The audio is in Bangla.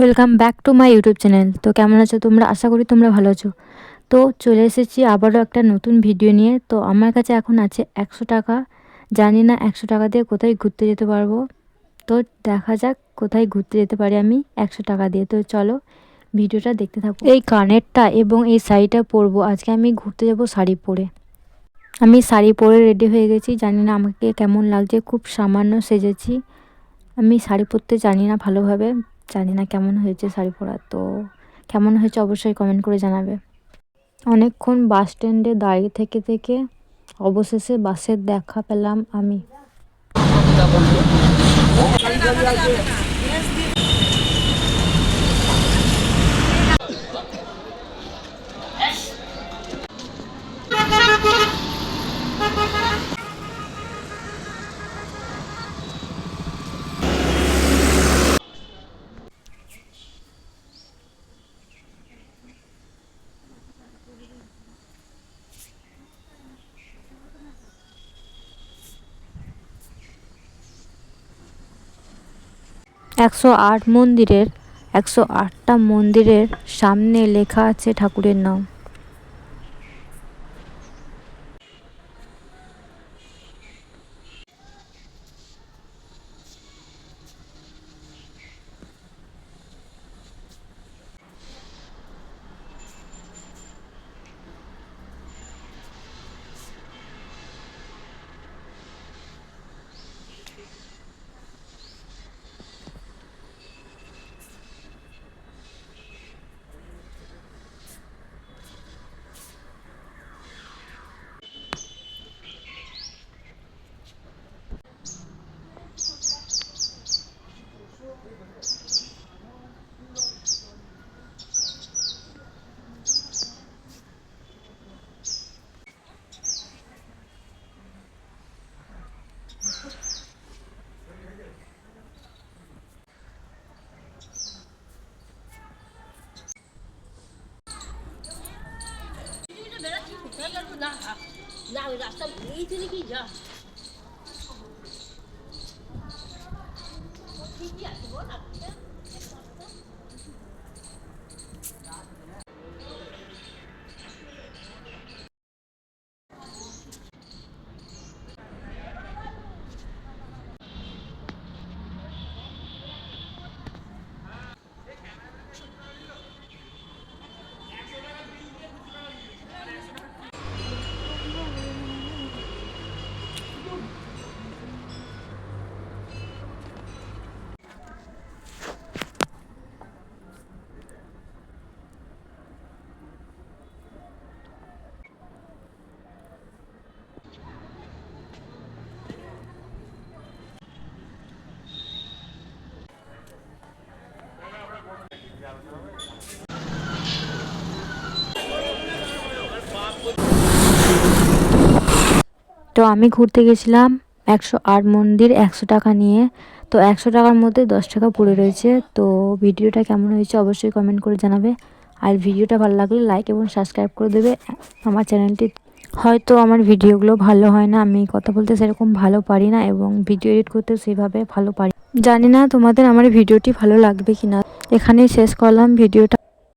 Welcome back to my YouTube channel তো কেমন আছো তোমরা? আশা করি তোমরা ভালো আছো। তো চলে এসেছি আবারও একটা নতুন ভিডিও নিয়ে। তো আমার কাছে এখন আছে একশো টাকা। জানি না একশো টাকা দিয়ে কোথায় ঘুরতে যেতে পারব। তো দেখা যাক কোথায় ঘুরতে যেতে পারি আমি একশো টাকা দিয়ে। তো চলো ভিডিওটা দেখতে থাকো। এই কানেরটা এবং এই শাড়িটা পরবো। আজকে আমি ঘুরতে যাব শাড়ি পরে। আমি শাড়ি পরে রেডি হয়ে গেছি। জানি না আমাকে কেমন লাগছে। খুব সামান্য সেজেছি। আমি শাড়ি পরতে জানি না ভালোভাবে। জানি না কেমন হয়েছে শাড়ি পরা তো কেমন হয়েছে অবশ্যই কমেন্ট করে জানাবে। অনেকক্ষণ বাস স্ট্যান্ডে দাঁড়িয়ে থেকে থেকে অবশেষে বাসের দেখা পেলাম আমি। একশো আট মন্দিরের একশো আটটা মন্দিরের সামনে লেখা আছে ঠাকুরের নাম। Nào là sao ý thế cái gì তো আমি ঘুরতে গেছিলাম একশো আট মন্দির, একশো টাকা নিয়ে। তো একশো টাকার মধ্যে দশ টাকা পড়ে রয়েছে। তো ভিডিওটা কেমন হয়েছে অবশ্যই কমেন্ট করে জানাবে। আর ভিডিওটা ভালো লাগলে লাইক এবং সাবস্ক্রাইব করে দেবে। আমার চ্যানেলটি হয়তো আমার ভিডিওগুলো ভালো হয় না, আমি কথা বলতে সেরকম ভালো পারি না এবং ভিডিও এডিট করতে সেভাবে ভালো পারি জানি না তোমাদের আমার ভিডিওটি ভালো লাগবে কি না এখানেই শেষ করলাম ভিডিওটা।